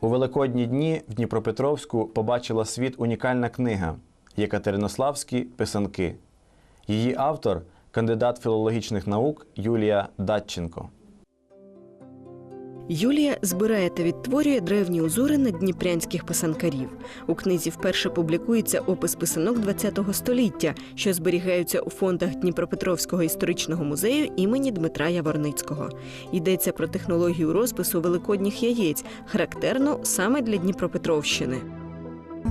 У великодні дні в Дніпропетровську побачила світ унікальна книга Єкатеринославські писанки. Її автор кандидат філологічних наук Юлія Датченко. Юлія збирає та відтворює древні узори наддніпрянських писанкарів. У книзі вперше публікується опис писанок ХХ століття, що зберігаються у фондах Дніпропетровського історичного музею імені Дмитра Яворницького. Йдеться про технологію розпису великодніх яєць, характерну саме для Дніпропетровщини.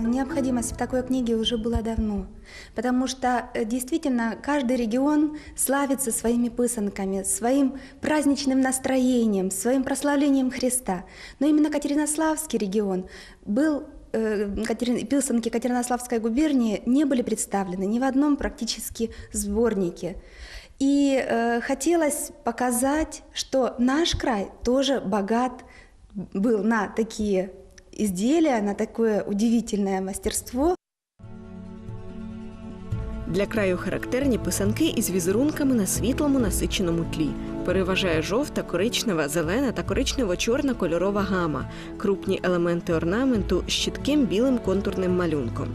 Необходимость в такой книге уже была давно, потому что э, действительно каждый регион славится своими пысанками, своим праздничным настроением, своим прославлением Христа. Но именно Катеринославский регион был э, Катерин- писанки Катеринославской губернии не были представлены ни в одном практически сборнике. И э, хотелось показать, что наш край тоже богат был на такие изделия, на такое удивительное мастерство. Для краю характерні писанки із візерунками на світлому насиченому тлі. Переважає жовта, коричнева, зелена та коричнево-чорна кольорова гама, крупні елементи орнаменту з чітким білим контурним малюнком.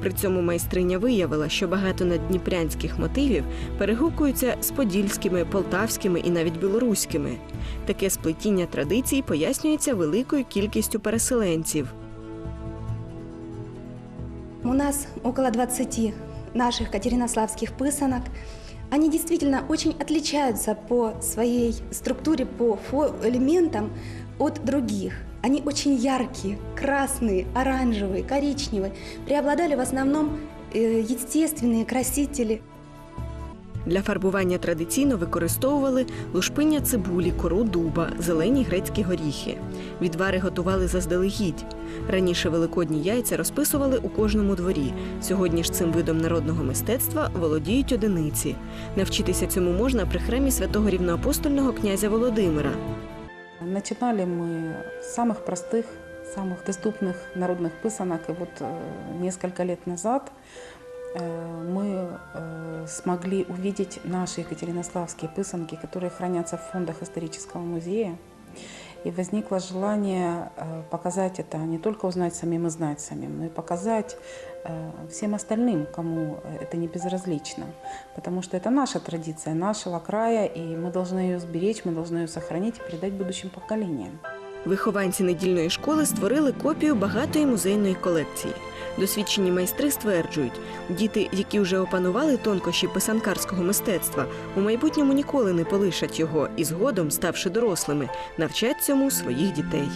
При цьому майстриня виявила, що багато наддніпрянських мотивів перегукуються з подільськими, полтавськими і навіть білоруськими. Таке сплетіння традицій пояснюється великою кількістю переселенців. У нас около 20 наших катеринославских пысанок. Они действительно очень отличаются по своей структуре, по фо- элементам от других. Они очень яркие, красные, оранжевые, коричневые. Преобладали в основном э, естественные красители. Для фарбування традиційно використовували лушпиння цибулі, кору дуба, зелені грецькі горіхи. Відвари готували заздалегідь. Раніше великодні яйця розписували у кожному дворі. Сьогодні ж цим видом народного мистецтва володіють одиниці. Навчитися цьому можна при храмі святого рівноапостольного князя Володимира. Начинали мы с самых простых, самых доступных народных пысанок. И вот э, несколько лет назад э, мы э, смогли увидеть наши екатеринославские пысанки, которые хранятся в фондах исторического музея. И возникло желание э, показать это, не только узнать самим и знать самим, но и показать э, всем остальным, кому это не безразлично. Потому что это наша традиция, нашего края, и мы должны ее сберечь, мы должны ее сохранить и передать будущим поколениям. Вихованці недільної школи створили копію багатої музейної колекції. Досвідчені майстри стверджують, діти, які вже опанували тонкощі писанкарського мистецтва, у майбутньому ніколи не полишать його і згодом, ставши дорослими, навчать цьому своїх дітей.